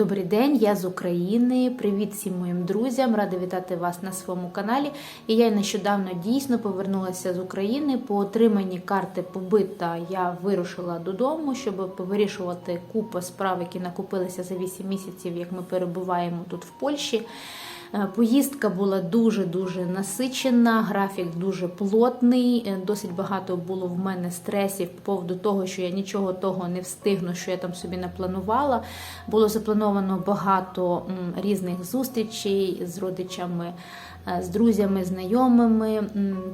Добрий день, я з України. Привіт всім моїм друзям. Рада вітати вас на своєму каналі. І я нещодавно дійсно повернулася з України. По отриманні карти побита я вирушила додому, щоб повирішувати купу справ, які накопилися за 8 місяців, як ми перебуваємо тут в Польщі. Е, Поїздка була дуже-дуже насичена, графік дуже плотний. е, Досить багато було в мене стресів по поводу того, що я нічого того не встигну, що я там собі напланувала. Було заплановано багато різних зустрічей з родичами, з друзями, знайомими.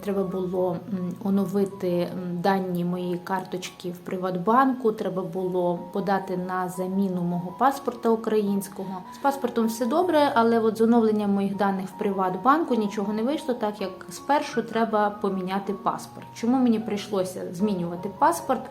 Треба було оновити дані моєї карточки в Приватбанку. Треба було подати на заміну мого паспорта українського. З паспортом все добре, але от з оновленням моїх даних в Приватбанку нічого не вийшло, так як спершу треба поміняти паспорт. Чому мені прийшлося змінювати паспорт?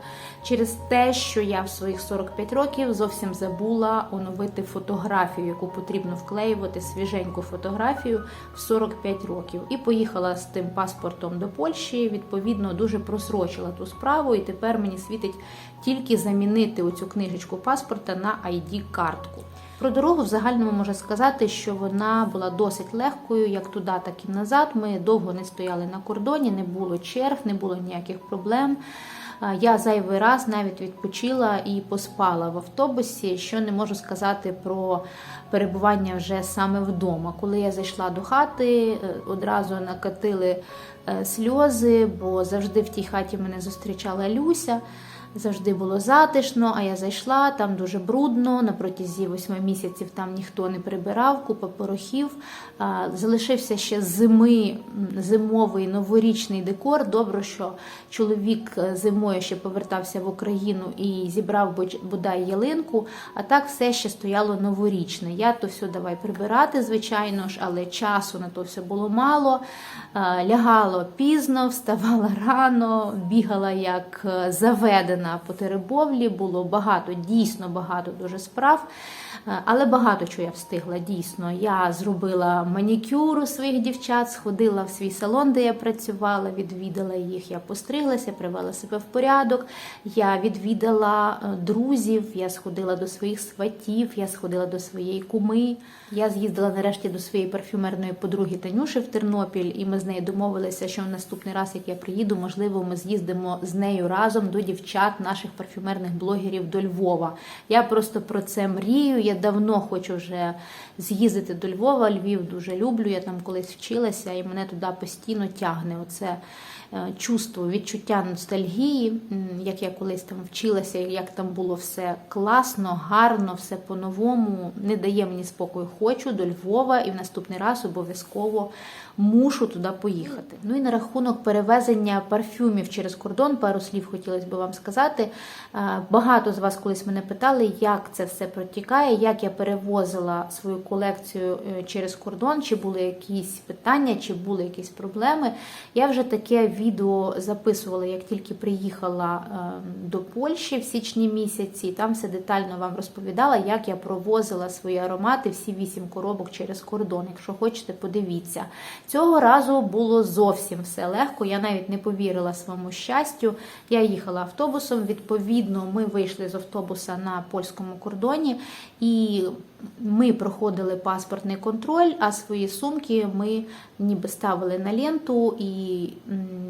Через те, що я в своїх 45 років зовсім забула оновити фотографію, яку потрібно вклеювати свіженьку фотографію в 45 років. І поїхала з тим паспортом до Польщі. Відповідно, дуже просрочила ту справу, і тепер мені світить тільки замінити оцю книжечку паспорта на ID-картку. Про дорогу в загальному можу сказати, що вона була досить легкою, як туди, так і назад. Ми довго не стояли на кордоні, не було черг, не було ніяких проблем. Я зайвий раз навіть відпочила і поспала в автобусі, що не можу сказати про перебування вже саме вдома. Коли я зайшла до хати, е, одразу накатили е, сльози, бо завжди в тій хаті мене зустрічала Люся. Завжди було затишно, а я зайшла, там дуже брудно. На протязі восьми місяців там ніхто не прибирав, купа порохів. Залишився ще зими зимовий новорічний декор. Добре, що чоловік е, зимою ще повертався в Україну і зібрав бодай ялинку, а так все ще стояло новорічне. Я то все давай прибирати, звичайно ж, але часу на то все було мало. Лягало пізно, вставала рано, бігала як е, заведена по теребовлі. Було багато, дійсно багато дуже справ. Е, Але багато чого я встигла дійсно. Я зробила манікюр у своїх дівчат, сходила в свій салон, де я працювала, відвідала їх. Я постриглася, привела себе в порядок. Я відвідала е, друзів, я сходила до своїх сватів, я сходила до своєї куми. Я з'їздила нарешті до своєї парфюмерної подруги Танюші в Тернопіль, і ми з нею домовилися, що в наступний раз, як я приїду, можливо, ми з'їздимо з нею разом до дівчат наших парфюмерних блогерів до Львова. Я просто про це мрію. Я давно хочу вже з'їздити до Львова. Львів дуже люблю. Я там колись вчилася, і мене туди постійно тягне. Оце чувство, відчуття ностальгії, як я колись там вчилася, як там було все класно, гарно, все по-новому. Не дає мені спокою. Хочу до Львова і в наступний раз обов'язково мушу туди поїхати. Ну і на рахунок перевезення парфюмів через кордон, пару слів хотілося б вам сказати. Е, Багато з вас колись мене питали, як це все протікає, як я перевозила свою колекцію е, через кордон, чи були якісь питання, чи були якісь проблеми. Я вже таке відео записувала, як тільки приїхала е, до Польщі в січні місяці. Там все детально вам розповідала, як я провозила свої аромати, всі вісім коробок через кордон. Якщо хочете, подивіться. Цього разу було зовсім все легко. Я навіть не повірила своєму щастю. Я їхала автобусом. Відповідно, ми вийшли з автобуса на польському кордоні і ми проходили паспортний контроль, а свої сумки ми ніби ставили на ленту, і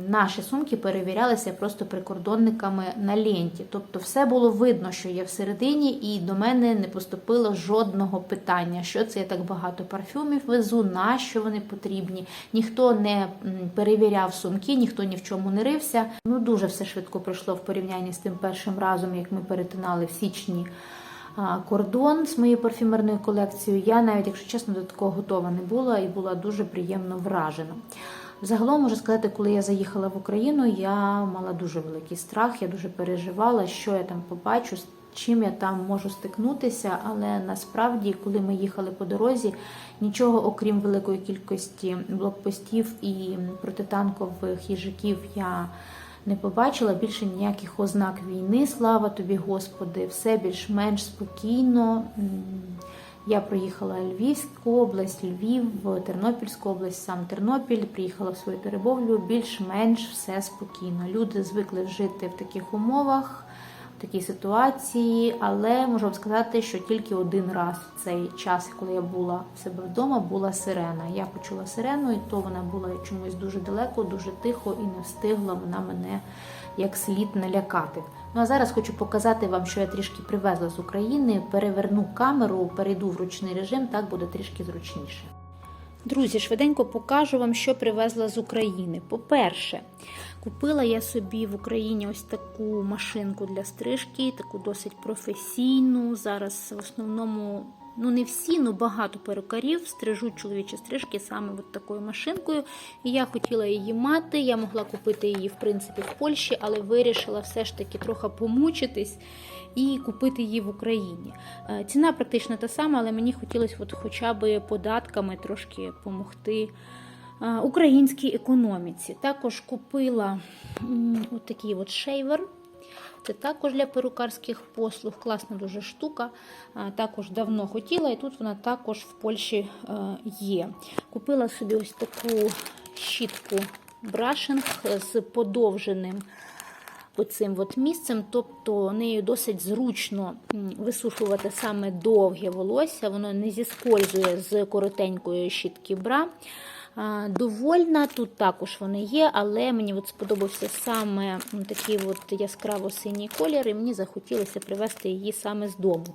наші сумки перевірялися просто прикордонниками на ленті. Тобто, все було видно, що є всередині, і до мене не поступило жодного питання, що це я так багато парфюмів везу, на що вони потрібні. Ніхто не перевіряв сумки, ніхто ні в чому не рився. Ну дуже все швидко пройшло в порівнянні з тим першим разом, як ми перетинали в січні кордон з моєю парфюмерною колекцією. Я навіть, якщо чесно, до такого готова не була і була дуже приємно вражена. Загалом можу сказати, коли я заїхала в Україну, я мала дуже великий страх, я дуже переживала, що я там побачу, з чим я там можу стикнутися. Але насправді, коли ми їхали по дорозі, нічого окрім великої кількості блокпостів і протитанкових їжаків я не побачила більше ніяких ознак війни. Слава тобі, Господи, все більш-менш спокійно. Я проїхала Львівську область, Львів, Тернопільську область, сам Тернопіль, приїхала в свою Теребовлю, більш-менш все спокійно. Люди звикли жити в таких умовах, такій ситуації, але можу вам сказати, що тільки один раз в цей час, коли я була в себе вдома, була сирена. Я почула сирену, і то вона була чомусь дуже далеко, дуже тихо і не встигла вона мене як слід налякати. Ну а зараз хочу показати вам, що я трішки привезла з України. Переверну камеру, перейду в ручний режим, так буде трішки зручніше. Друзі, швиденько покажу вам, що привезла з України. По-перше, купила я собі в Україні ось таку машинку для стрижки, таку досить професійну. Зараз в основному, ну не всі, ну багато перукарів стрижуть чоловічі стрижки саме от такою машинкою. І я хотіла її мати. Я могла купити її, в принципі, в Польщі, але вирішила все ж таки трохи помучитись і купити її в Україні. Е, Ціна практично та сама, але мені хотілося от хоча б податками трошки допомогти е, українській економіці. Також купила от такий от шейвер. Це також для перукарських послуг, класна дуже штука. Також давно хотіла, і тут вона також в Польщі е, є. Купила собі ось таку щітку брашинг з подовженим оцим от місцем, тобто нею досить зручно висушувати саме довге волосся, воно не зіскользує з коротенької щітки бра. Довольна, тут також вони є, але мені от сподобався саме такий от яскраво-синій колір, і мені захотілося привезти її саме з дому.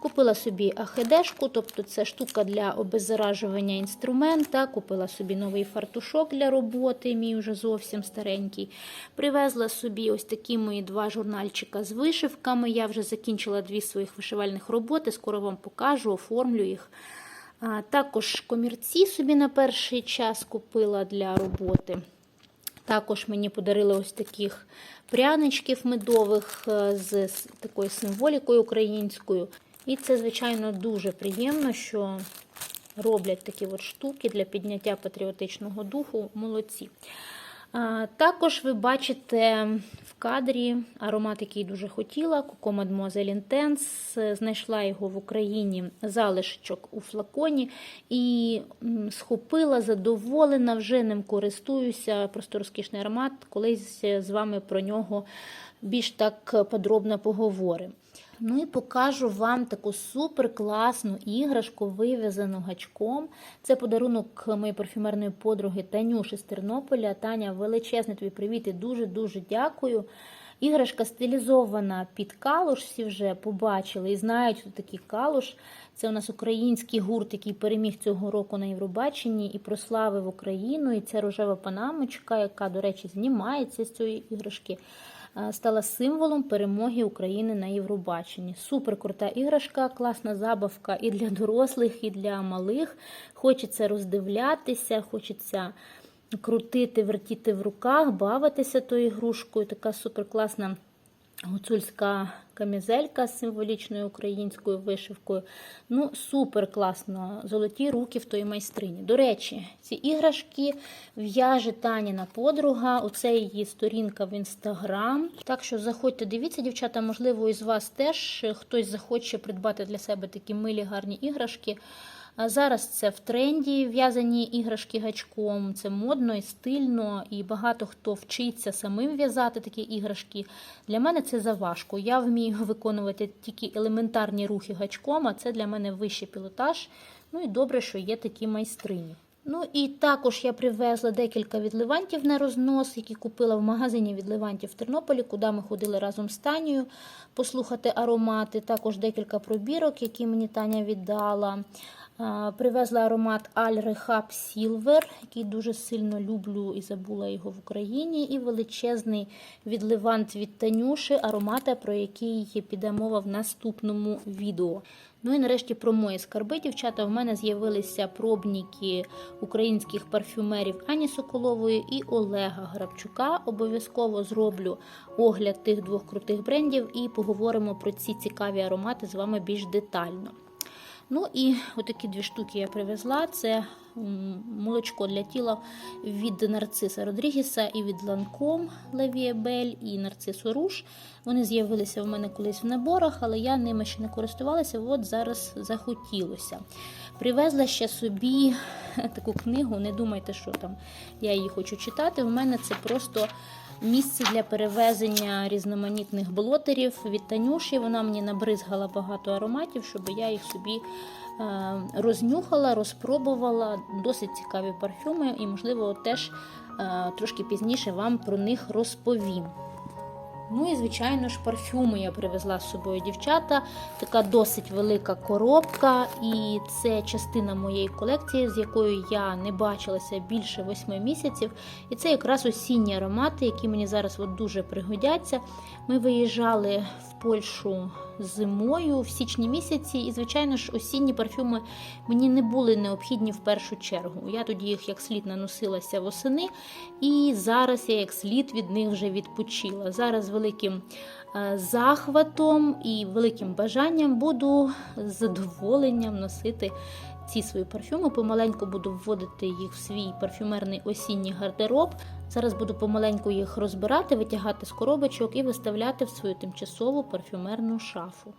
Купила собі ахедешку, тобто це штука для обеззаражування інструмента. Купила собі новий фартушок для роботи, мій вже зовсім старенький. Привезла собі ось такі мої два журнальчика з вишивками. Я вже закінчила дві своїх вишивальних роботи, скоро вам покажу, оформлю їх. Також комірці собі на перший час купила для роботи. Також мені подарили ось таких пряничків медових е, з такою символікою українською. І це, звичайно, дуже приємно, що роблять такі от штуки для підняття патріотичного духу. Молодці. Також ви бачите кадрі аромат, який дуже хотіла, Coco Mademoiselle Intense. Знайшла його в Україні залишечок у флаконі і схопила, задоволена, вже ним користуюся. Просто розкішний аромат. Колись з вами про нього більш так подробно поговоримо. Ну і покажу вам таку супер класну іграшку, вив'язану гачком. Це подарунок моєї парфюмерної подруги Танюші з Тернополя. Таня, величезний тобі привіт і дуже-дуже дякую. Іграшка стилізована під калуш, всі вже побачили і знають, хто такий калуш. Це у нас український гурт, який переміг цього року на Євробаченні і прославив Україну. І це рожева панамочка, яка, до речі, знімається з цієї іграшки стала символом перемоги України на Євробаченні. Супер крута іграшка, класна забавка і для дорослих, і для малих. Хочеться роздивлятися, хочеться крутити, вертіти в руках, бавитися тою ігрушкою. Така супер класна гуцульська камізелька з символічною українською вишивкою. Ну, супер класно. Золоті руки в тої майстрині. До речі, ці іграшки в'яже Таніна подруга. Оце її сторінка в інстаграм. Так що заходьте, дивіться, дівчата, можливо, із вас теж хтось захоче придбати для себе такі милі гарні іграшки. Зараз це в тренді в'язані іграшки гачком. Це модно і стильно, і багато хто вчиться самим в'язати такі іграшки. Для мене це заважко. Я вмію виконувати тільки елементарні рухи гачком, а це для мене вищий пілотаж. Ну і добре, що є такі майстрині. Ну і також я привезла декілька відливантів на рознос, які купила в магазині відливантів в Тернополі, куди ми ходили разом з Танією послухати аромати. Також декілька пробірок, які мені Таня віддала. Привезла аромат Аль Rehab Silver, який дуже сильно люблю і забула його в Україні. І величезний відливант від Танюши, аромата, про який піде мова в наступному відео. Ну і нарешті про мої скарби, дівчата. В мене з'явилися пробники українських парфюмерів Ані Соколової і Олега Грабчука. Обов'язково зроблю огляд тих двох крутих брендів і поговоримо про ці цікаві аромати з вами більш детально. Ну і отакі дві штуки я привезла. Це молочко для тіла від нарциса Родрігіса і від Ланком Левіебель і нарцису Руш. Вони з'явилися в мене колись в наборах, але я ними ще не користувалася. От зараз захотілося. Привезла ще собі таку книгу. Не думайте, що там я її хочу читати. У мене це просто місці для перевезення різноманітних блотерів від Танюші. Вона мені набризгала багато ароматів, щоб я їх собі е, рознюхала, розпробувала. Досить цікаві парфюми, і, можливо, теж е, трошки пізніше вам про них розповім. Ну і, звичайно ж, парфюми я привезла з собою дівчата. Така досить велика коробка, і це частина моєї колекції, з якою я не бачилася більше восьми місяців. І це якраз осінні аромати, які мені зараз от дуже пригодяться. Ми виїжджали в Польщу зимою в січні місяці, і, звичайно ж, осінні парфюми мені не були необхідні в першу чергу. Я тоді їх як слід наносилася восени, і зараз я як слід від них вже відпочила. Зараз великим е, захватом і великим бажанням буду з задоволенням носити ці свої парфюми. Помаленьку буду вводити їх в свій парфюмерний осінній гардероб. Зараз буду помаленьку їх розбирати, витягати з коробочок і виставляти в свою тимчасову парфюмерну шафу.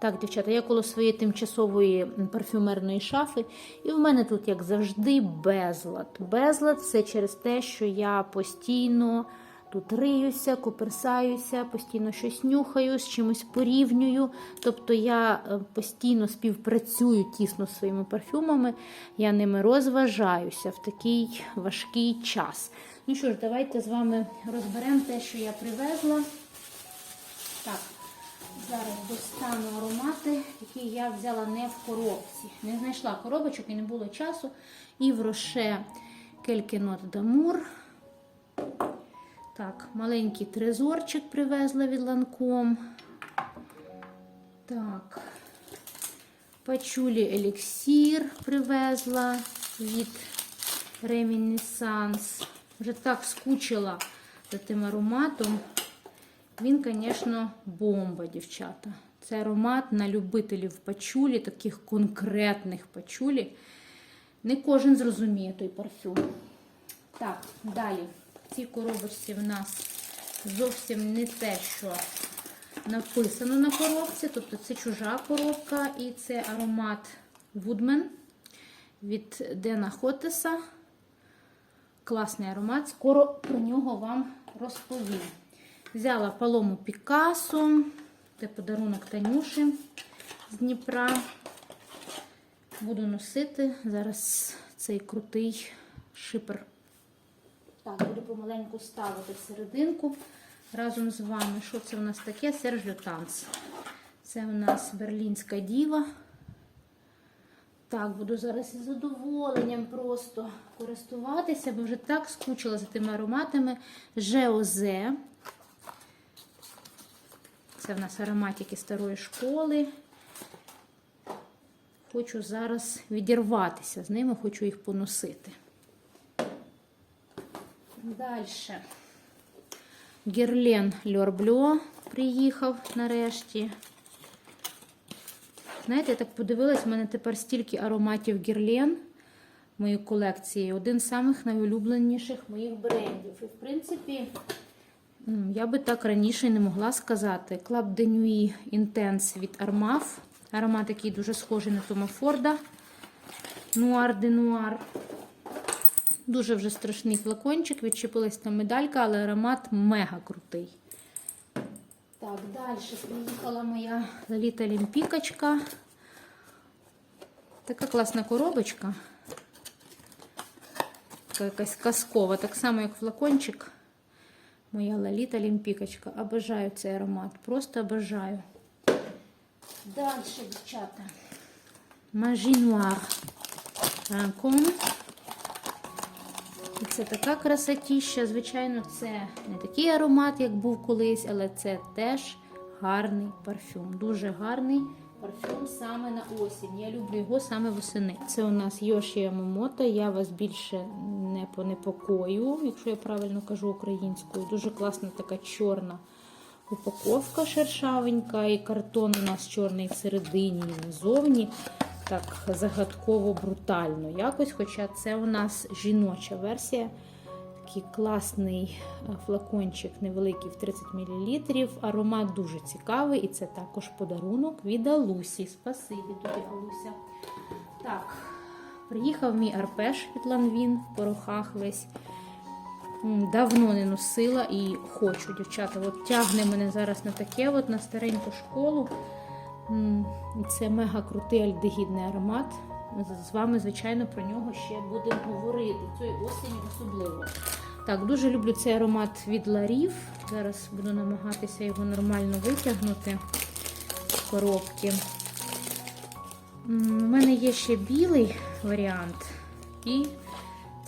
Так, дівчата, я коло своєї тимчасової парфюмерної шафи, і в мене тут, як завжди, безлад. Безлад це через те, що я постійно тут риюся, коперсаюся, постійно щось нюхаю, з чимось порівнюю. Тобто я е, постійно співпрацюю тісно з своїми парфюмами, я ними розважаюся в такий важкий час. Ну що ж, давайте з вами розберемо те, що я привезла. Так. Зараз достану аромати, які я взяла не в коробці. Не знайшла коробочок і не було часу. І в роше Келькенот Дамур. Так, маленький трезорчик привезла від ланком. Так, пачулі еліксір привезла від Ремінесанс. Вже так скучила за тим ароматом. Він, звісно, бомба, дівчата. Це аромат на любителів пачулі, таких конкретних пачулі. Не кожен зрозуміє той парфюм. Так, далі. Цій коробочці в нас зовсім не те, що написано на коробці. Тобто це чужа коробка і це аромат Woodman від Дена Хотеса. Класний аромат. Скоро про нього вам розповім. Взяла палому Пікасо, це подарунок Танюші з Дніпра. Буду носити зараз цей крутий шипер. Так, буду помаленьку ставити всерединку разом з вами. Що це у нас таке? Сержо Танц. Це у нас берлінська діва. Так, буду зараз із задоволенням просто користуватися, бо вже так скучила за тими ароматами. Жеозе. Це в нас ароматики старої школи. Хочу зараз відірватися з ними, хочу їх поносити. Далі. Герлен Льорбльо приїхав нарешті. Знаєте, я так подивилась, в мене тепер стільки ароматів Герлен в моїй колекції. Один з самих найулюбленіших моїх брендів. І, в принципі, я би так раніше не могла сказати. Club de Nuit від Armaf. Аромат такий дуже схожий на Тома Форда. Нуар де Нуар. Дуже вже страшний флакончик, відчепилась там медалька, але аромат мега крутий. Так, далі приїхала моя Лоліта Лімпікочка. Така класна коробочка. Така якась казкова, так само, як флакончик. Моя Лоліта Лімпікочка. Обожаю цей аромат. Просто обожаю. Далі, дівчата. Мажінуар Ранком. І це така красотіща. Звичайно, це не такий аромат, як був колись, але це теж гарний парфюм. Дуже гарний парфюм саме на осінь. Я люблю його саме восени. Це у нас Йоші Ямомото. Я вас більше не понепокою, якщо я правильно кажу українською. Дуже класна така чорна упаковка шершавенька, і картон у нас чорний всередині і назовні. Так загадково брутально якось. Хоча це у нас жіноча версія. Такий класний е, флакончик невеликий в 30 мл. Аромат дуже цікавий, і це також подарунок від Алусі. Спасибі тобі, Алуся. Так, приїхав мій арпеш від Ланвін в порохах весь. Давно не носила і хочу, дівчата. От тягне мене зараз на таке, от на стареньку школу. Це мега крутий альдегідний аромат. З- вами, звичайно, про нього ще будемо говорити. Цієї осені особливо. Так, дуже люблю цей аромат від Ларів. Зараз буду намагатися його нормально витягнути з коробки. У мене є ще білий варіант і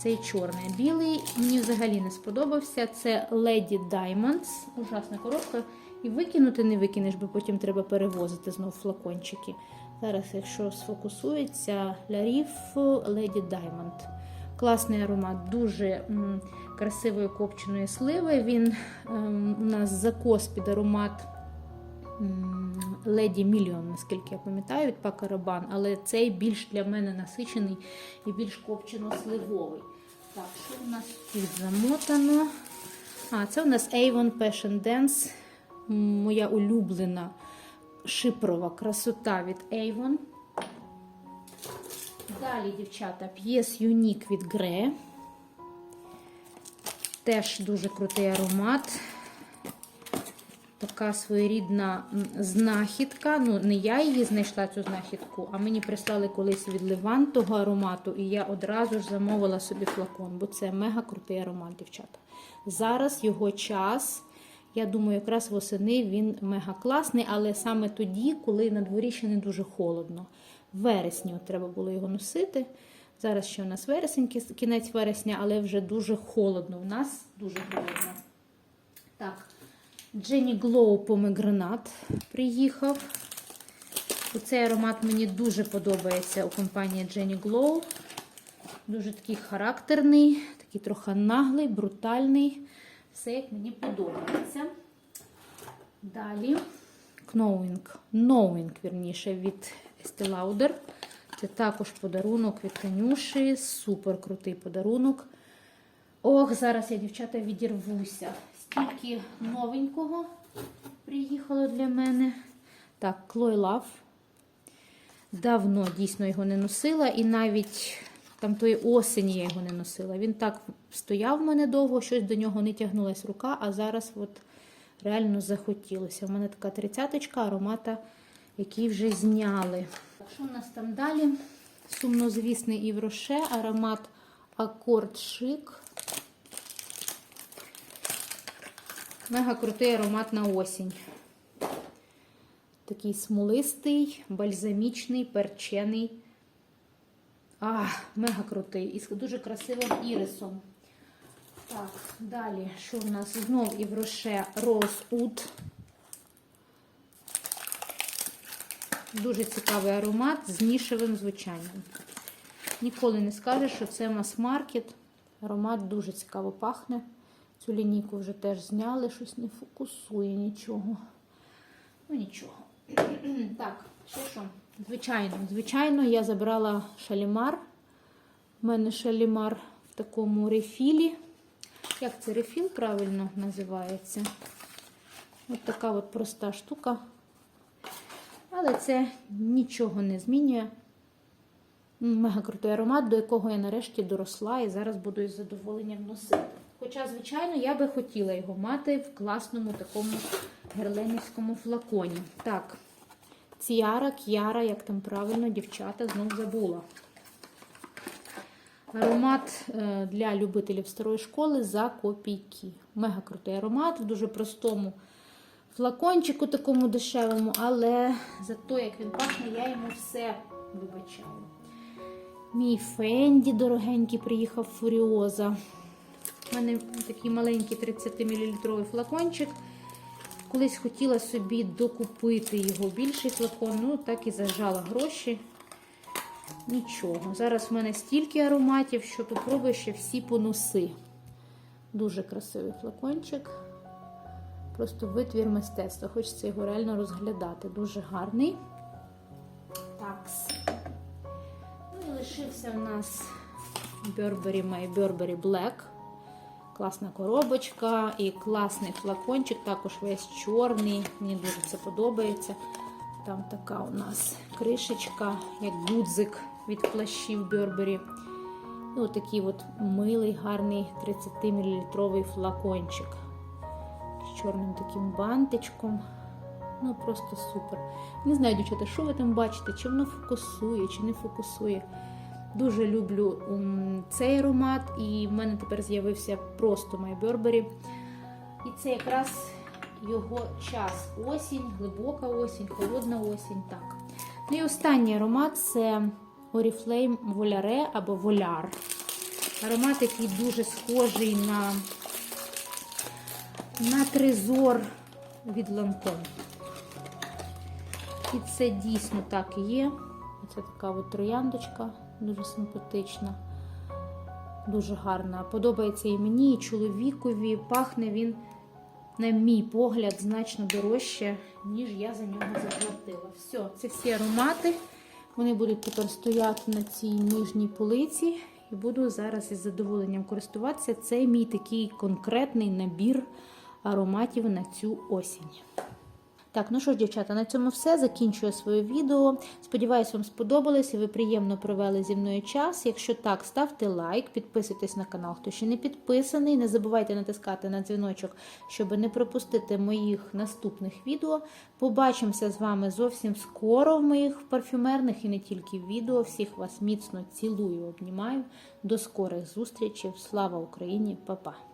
цей чорний. Білий мені взагалі не сподобався. Це Lady Diamonds. Ужасна коробка. І викинути не викинеш, бо потім треба перевозити знову флакончики. Зараз, якщо сфокусується, Лярів Lady Diamond. Класний аромат, дуже м, красивої копченої сливи. Він ем, у нас закос під аромат м, Lady наскільки я пам'ятаю, від Paco Rabanne, але цей більш для мене насичений і більш копчено-сливовий. Так, що у нас тут замотано? А, це у нас Avon Passion Dance. Моя улюблена шипрова красота від Avon. Далі, дівчата, п'єс Юнік від Гре. Теж дуже крутий аромат. Така своєрідна знахідка. Ну, не я її знайшла, цю знахідку, а мені прислали колись від Ливан того аромату, і я одразу ж замовила собі флакон, бо це мега крутий аромат, дівчата. Зараз його час. Я думаю, якраз восени він мега класний, але саме тоді, коли на дворі ще не дуже холодно. В вересні треба було його носити. Зараз ще у нас вересень, кінець вересня, але вже дуже холодно. У нас дуже холодно. Так, Jenny Glow помегранат приїхав. Цей аромат мені дуже подобається у компанії Jenny Glow. Дуже такий характерний, такий трохи наглий, брутальний. Все як мені подобається. Далі Knowing, Knowing, вірніше, від Estee Lauder. Це також подарунок від Танюші. Супер крутий подарунок. Ох, зараз я, дівчата, відірвуся. Стільки новенького приїхало для мене. Так, Chloe Love. Давно дійсно його не носила, і навіть там тої осені я його не носила. Він так стояв в мене довго, щось до нього не тягнулась рука, а зараз от реально захотілося. У мене така тридцяточка аромата, який вже зняли. Так, що у нас там далі? Сумнозвісний Івроше, аромат Акорд Шик. Мега крутий аромат на осінь. Такий смолистий, бальзамічний, перчений. А, мега крутий. І з дуже красивим ірисом. Так, далі, що в нас? Знов і в роше Oud. Дуже цікавий аромат з нішевим звучанням. Ніколи не скажеш, що це мас-маркет. Аромат дуже цікаво пахне. Цю лінійку вже теж зняли, щось не фокусує нічого. Ну, нічого. Так, що що? Звичайно, звичайно, я забрала шалімар. У мене шалімар в такому рефілі. Як це рефіл правильно називається? Ось така от проста штука. Але це нічого не змінює. Мега крутий аромат, до якого я нарешті доросла і зараз буду із задоволенням носити. Хоча, звичайно, я би хотіла його мати в класному такому герленівському флаконі. Так, Ціара, К'яра, як там правильно, дівчата, знов забула. Аромат е, для любителів старої школи за копійки. Мега крутий аромат в дуже простому флакончику, такому дешевому, але за те, як він пахне, я йому все вибачаю. Мій Фенді дорогенький приїхав Фуріоза. У мене такий маленький 30-мл флакончик. Колись хотіла собі докупити його більший флакон, ну так і зажала гроші. Нічого. Зараз в мене стільки ароматів, що попробую ще всі поноси. Дуже красивий флакончик. Просто витвір мистецтва. Хочеться його реально розглядати. Дуже гарний. Такс. Ну і лишився в нас Burberry My Burberry Black. Класна коробочка і класний флакончик, також весь чорний. Мені дуже це подобається. Там така у нас кришечка, як гудзик від плащів Burberry. І отакий от милий, гарний 30-мл флакончик з чорним таким бантичком. Ну просто супер. Не знаю, дівчата, що ви там бачите, чи воно фокусує, чи не фокусує. Дуже люблю цей аромат, і в мене тепер з'явився просто My Burberry. І це якраз його час. Осінь, глибока осінь, холодна осінь. Так. Ну і останній аромат це Oriflame Volare або Volar. Аромат, який дуже схожий на, на трезор від Lancome. І це дійсно так і є. Це така от трояндочка, дуже симпатична, дуже гарна. Подобається і мені, і чоловікові. Пахне він, на мій погляд, значно дорожче, ніж я за нього заплатила. Все, це всі аромати. Вони будуть тепер стояти на цій нижній полиці. І буду зараз із задоволенням користуватися. Це мій такий конкретний набір ароматів на цю осінь. Так, ну що ж, дівчата, на цьому все. Закінчую своє відео. Сподіваюсь, вам сподобалось і ви приємно провели зі мною час. Якщо так, ставте лайк, підписуйтесь на канал, хто ще не підписаний. Не забувайте натискати на дзвіночок, щоб не пропустити моїх наступних відео. Побачимося з вами зовсім скоро в моїх парфюмерних і не тільки відео. Всіх вас міцно цілую, обнімаю. До скорих зустрічей. Слава Україні, Па-па!